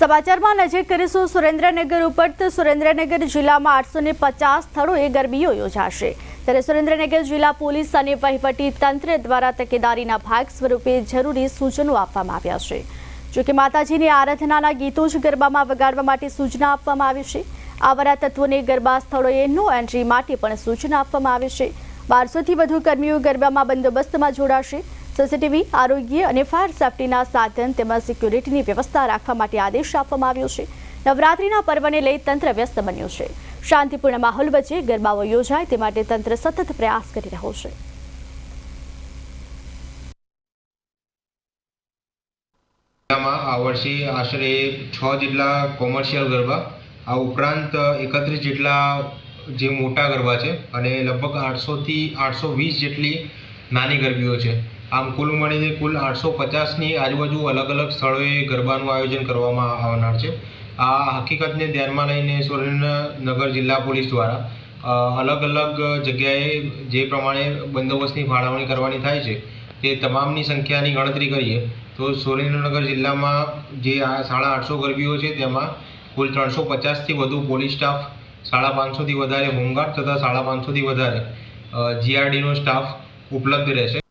સમાચારમાં નજીક કરીશું, સુરેન્દ્રનગર ઉપર તો સુરેન્દ્રનગર જિલ્લામાં આઠસો ને પચાસ સ્થળોએ ગરબીઓ યોજાશે. ત્યારે સુરેન્દ્રનગર જિલ્લા પોલીસ અને વહીવટી તંત્ર દ્વારા તકેદારીના ભાગ સ્વરૂપે જરૂરી સૂચનો આપવામાં આવ્યા છે. જોકે માતાજીની આરાધનાના ગીતો જ ગરબામાં વગાડવા માટે સૂચના આપવામાં આવી છે. આવારા તત્વોને ગરબા સ્થળોએ નો એન્ટ્રી માટે પણ સૂચના આપવામાં આવી છે. બારસોથી વધુ કર્મીઓ ગરબામાં બંદોબસ્તમાં જોડાશે. સીસીટીવી, આરોગ્ય અને ફાયર સેફટીના સાધન તેમજ સિક્યુરિટીની વ્યવસ્થા રાખવા માટે આદેશ આપવામાં આવ્યો છે. નવરાત્રીના પર્વને લઈ તંત્ર વ્યસ્ત બન્યું છે. શાંતિપૂર્ણ માહોલ વચ્ચે ગરબાઓ યોજાય તે માટે તંત્ર સતત પ્રયાસ કરી રહ્યો છે. આ વર્ષે આશરે છ જેટલા કોમર્શિયલ ગરબા, આ ઉપરાંત એકત્રીસ જેટલા જે મોટા ગરબા છે અને લગભગ આઠસોથી આઠસો વીસ જેટલી નાની ગરબીઓ છે. આમ કુલ મળીને કુલ આઠસો પચાસની આજુબાજુ અલગ અલગ સ્થળોએ ગરબાનું આયોજન કરવામાં આવનાર છે. આ હકીકતને ધ્યાનમાં લઈને સુરેન્દ્રનગર જિલ્લા પોલીસ દ્વારા અલગ અલગ જગ્યાએ જે પ્રમાણે બંદોબસ્તની ફાળવણી કરવાની થાય છે, તે તમામની સંખ્યાની ગણતરી કરીએ, તો સુરેન્દ્રનગર જિલ્લામાં જે આ સાડા આઠસો ગરબીઓ છે, તેમાં કુલ ત્રણસો પચાસથી વધુ પોલીસ સ્ટાફ, સાડા પાંચસોથી વધારે હોમગાર્ડ તથા સાડા પાંચસોથી વધારે જીઆરડીનો સ્ટાફ ઉપલબ્ધ રહેશે.